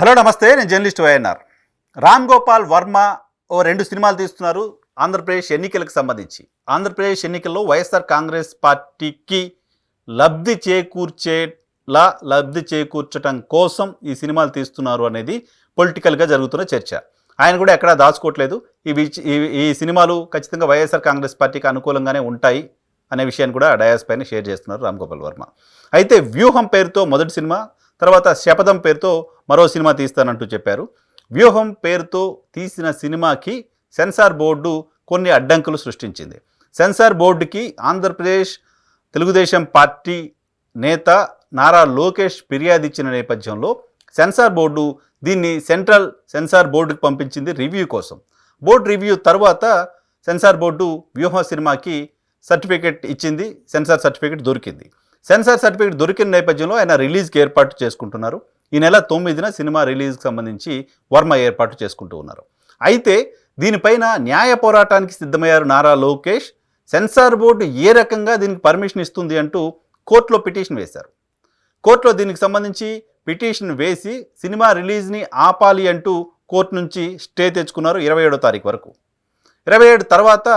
Hello నమస్తే నేను journalist YNR. Ram Gopal Varma ఓ రెండు సినిమాలు తీస్తున్నారు. ఆంధ్రప్రదేశ్ ఎన్నికలకు సంబంధించి. ఆంధ్రప్రదేశ్ ఎన్నికల్లో వైఎస్ఆర్ కాంగ్రెస్ పార్టీకి లబ్ధి చేకూర్చేలా లబ్ధి చేకూర్చడం కోసం ఈ సినిమాలు తీస్తున్నారు అనేది పొలిటికల్గా జరుగుతున్న చర్చ. ఆయన కూడా ఎక్కడా దాచుకోవట్లేదు. ఇవి ఈ- ఈ సినిమాలు ఖచ్చితంగా వైఎస్ఆర్ కాంగ్రెస్ పార్టీకి అనుకూలంగానే ఉంటాయి అనే విషయాన్ని కూడా డయాస్ పైన షేర్ చేస్తున్నారు రామ్ గోపాల్ వర్మ. అయితే వ్యూహం పేరుతో మొదటి సినిమా తర్వాత శపథం పేరుతో మరో సినిమా తీస్తానంటూ చెప్పారు. వ్యూహం పేరుతో తీసిన సినిమాకి సెన్సార్ బోర్డు కొన్ని అడ్డంకులు సృష్టించింది. సెన్సార్ బోర్డుకి ఆంధ్రప్రదేశ్ తెలుగుదేశం పార్టీ నేత నారా లోకేష్ ఫిర్యాదు ఇచ్చిన నేపథ్యంలో సెన్సార్ బోర్డు దీన్ని సెంట్రల్ సెన్సార్ బోర్డుకు పంపించింది రివ్యూ కోసం. బోర్డు రివ్యూ తర్వాత సెన్సార్ బోర్డు వ్యూహ సినిమాకి సర్టిఫికెట్ ఇచ్చింది సెన్సార్ సర్టిఫికెట్ దొరికింది. సెన్సార్ సర్టిఫికేట్ దొరికిన నేపథ్యంలో ఆయన రిలీజ్కి ఏర్పాటు చేసుకుంటున్నారు. ఈ నెల తొమ్మిదిన సినిమా రిలీజ్కి సంబంధించి వర్మ ఏర్పాటు చేసుకుంటూ ఉన్నారు. అయితే దీనిపైన న్యాయ పోరాటానికి సిద్ధమయ్యారు నారా లోకేష్. సెన్సార్ బోర్డు ఏ రకంగా దీనికి పర్మిషన్ ఇస్తుంది అంటూ కోర్టులో పిటిషన్ వేశారు. కోర్టులో దీనికి సంబంధించి పిటిషన్ వేసి సినిమా రిలీజ్ని ఆపాలి అంటూ కోర్టు నుంచి స్టే తెచ్చుకున్నారు ఇరవై ఏడో తారీఖు వరకు. ఇరవై ఏడు తర్వాత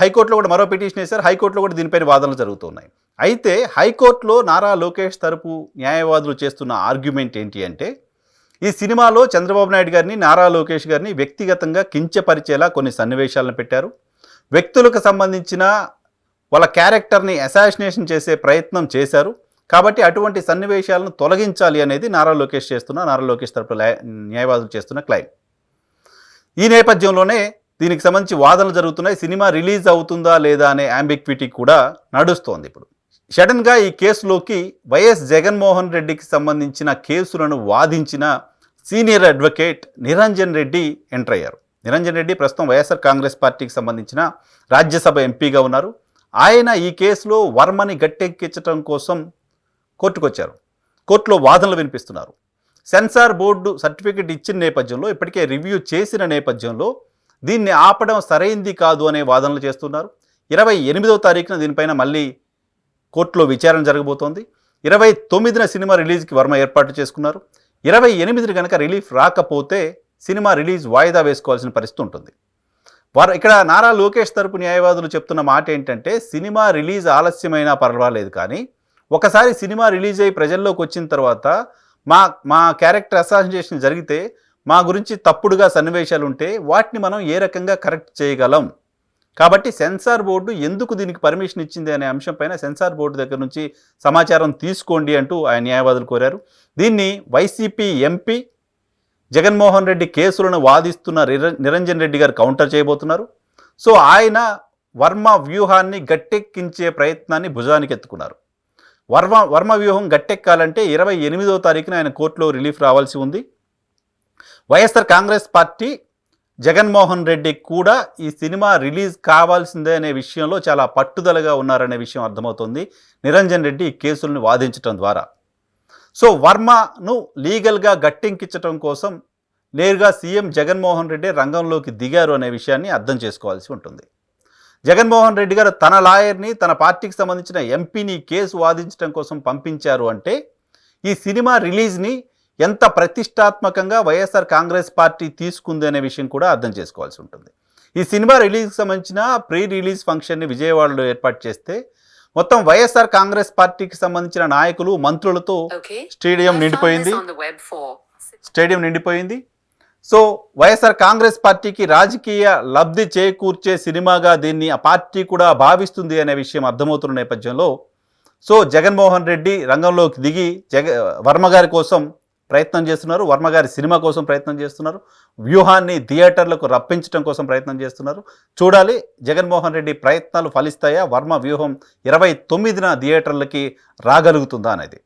హైకోర్టులో కూడా మరో పిటిషన్ వేశారు. హైకోర్టులో కూడా దీనిపైన వాదనలు జరుగుతున్నాయి. అయితే హైకోర్టులో నారా లోకేష్ తరపు న్యాయవాదులు చేస్తున్న ఆర్గ్యుమెంట్ ఏంటి అంటే ఈ సినిమాలో చంద్రబాబు నాయుడు గారిని నారా లోకేష్ గారిని వ్యక్తిగతంగా కించపరిచేలా కొన్ని సన్నివేశాలను పెట్టారు. వ్యక్తులకు సంబంధించిన వాళ్ళ క్యారెక్టర్ని అసాసినేషన్ చేసే ప్రయత్నం చేశారు. కాబట్టి అటువంటి సన్నివేశాలను తొలగించాలి అనేది నారా లోకేష్ చేస్తున్న నారా లోకేష్ తరపు న్యాయవాదులు చేస్తున్న క్లైమ్ ఈ నేపథ్యంలోనే దీనికి సంబంధించి వాదనలు జరుగుతున్నాయి. సినిమా రిలీజ్ అవుతుందా లేదా అనే అంబిక్విటీ కూడా నడుస్తోంది ఇప్పుడు. సడన్గా ఈ కేసులోకి వైఎస్ జగన్మోహన్ రెడ్డికి సంబంధించిన కేసులను వాదించిన senior advocate Niranjan Reddy enter అయ్యారు. నిరంజన్ రెడ్డి ప్రస్తుతం వైఎస్ఆర్ కాంగ్రెస్ పార్టీకి సంబంధించిన రాజ్యసభ ఎంపీగా ఉన్నారు. ఆయన ఈ కేసులో వర్మని గట్టెక్కించడం కోసం కోర్టుకొచ్చారు. కోర్టులో వాదనలు వినిపిస్తున్నారు. సెన్సార్ బోర్డు సర్టిఫికెట్ ఇచ్చిన నేపథ్యంలో ఇప్పటికే రివ్యూ చేసిన నేపథ్యంలో దీన్ని ఆపడం సరైంది కాదు అనే వాదనలు చేస్తున్నారు. ఇరవై ఎనిమిదవ తారీఖున దీనిపైన మళ్ళీ కోర్టులో విచారణ జరగబోతోంది. ఇరవై తొమ్మిదిన సినిమా రిలీజ్కి వర్మ ఏర్పాటు చేసుకున్నారు. ఇరవై ఎనిమిదిని కనుక రిలీఫ్ రాకపోతే సినిమా రిలీజ్ వాయిదా వేసుకోవాల్సిన పరిస్థితి ఉంటుంది. వారు ఇక్కడ నారా లోకేష్ తరపు న్యాయవాదులు చెప్తున్న మాట ఏంటంటే సినిమా రిలీజ్ ఆలస్యమైనా పర్వాలేదు కానీ ఒకసారి సినిమా రిలీజ్ అయ్యి ప్రజల్లోకి వచ్చిన తర్వాత మా మా క్యారెక్టర్ అసాసినేషన్ జరిగితే మా గురించి తప్పుడుగా సన్నివేశాలు ఉంటే వాటిని మనం ఏ రకంగా కరెక్ట్ చేయగలం? కాబట్టి సెన్సార్ బోర్డు ఎందుకు దీనికి పర్మిషన్ ఇచ్చింది అనే అంశంపైన సెన్సార్ బోర్డు దగ్గర నుంచి సమాచారం తీసుకోండి అంటూ ఆయన న్యాయవాదులు కోరారు. దీన్ని వైసీపీ ఎంపీ జగన్మోహన్ రెడ్డి కేసులను వాదిస్తున్న నిరంజన్ రెడ్డి గారు కౌంటర్ చేయబోతున్నారు. సో ఆయన వర్మ వ్యూహాన్ని గట్టెక్కించే ప్రయత్నాన్ని భుజానికి ఎత్తుకున్నారు. వర్మ వర్మ వ్యూహం గట్టెక్కాలంటే ఇరవై ఎనిమిదో తారీఖున ఆయన కోర్టులో రిలీఫ్ రావాల్సి ఉంది. వైఎస్ఆర్ కాంగ్రెస్ పార్టీ జగన్మోహన్ రెడ్డి కూడా ఈ సినిమా రిలీజ్ కావాల్సిందే అనే విషయంలో చాలా పట్టుదలగా ఉన్నారనే విషయం అర్థమవుతుంది. నిరంజన్ రెడ్డి ఈ కేసులను వాదించడం ద్వారా. సో వర్మను లీగల్గా గట్టెంకించడం కోసం నేరుగా సీఎం జగన్మోహన్ రెడ్డి రంగంలోకి దిగారు అనే విషయాన్ని అర్థం చేసుకోవాల్సి ఉంటుంది. జగన్మోహన్ రెడ్డి గారు తన లాయర్ని తన పార్టీకి సంబంధించిన ఎంపీని కేసు వాదించడం కోసం పంపించారు అంటే ఈ సినిమా రిలీజ్ని ఎంత ప్రతిష్టాత్మకంగా వైఎస్ఆర్ కాంగ్రెస్ పార్టీ తీసుకుంది అనే విషయం కూడా అర్థం చేసుకోవాల్సి ఉంటుంది. ఈ సినిమా రిలీజ్కి సంబంధించిన ప్రీ రిలీజ్ ఫంక్షన్ని విజయవాడలో ఏర్పాటు చేస్తే మొత్తం వైఎస్ఆర్ కాంగ్రెస్ పార్టీకి సంబంధించిన నాయకులు మంత్రులతో. స్టేడియం నిండిపోయింది. స్టేడియం నిండిపోయింది. సో వైఎస్ఆర్ కాంగ్రెస్ పార్టీకి రాజకీయ లబ్ధి చేకూర్చే సినిమాగా దీన్ని ఆ పార్టీ కూడా భావిస్తుంది అనే విషయం అర్థమవుతున్న నేపథ్యంలో సో జగన్మోహన్ రెడ్డి రంగంలోకి దిగి జగ వర్మ గారి కోసం ప్రయత్నం చేస్తున్నారు. వర్మ గారి సినిమా కోసం ప్రయత్నం చేస్తున్నారు. వ్యూహాన్ని థియేటర్లకు రప్పించడం కోసం ప్రయత్నం చేస్తున్నారు. చూడాలి. జగన్మోహన్ రెడ్డి ప్రయత్నాలు ఫలిస్తాయా? వర్మ వ్యూహం ఇరవై తొమ్మిదిన థియేటర్లకి రాగలుగుతుందా అనేది.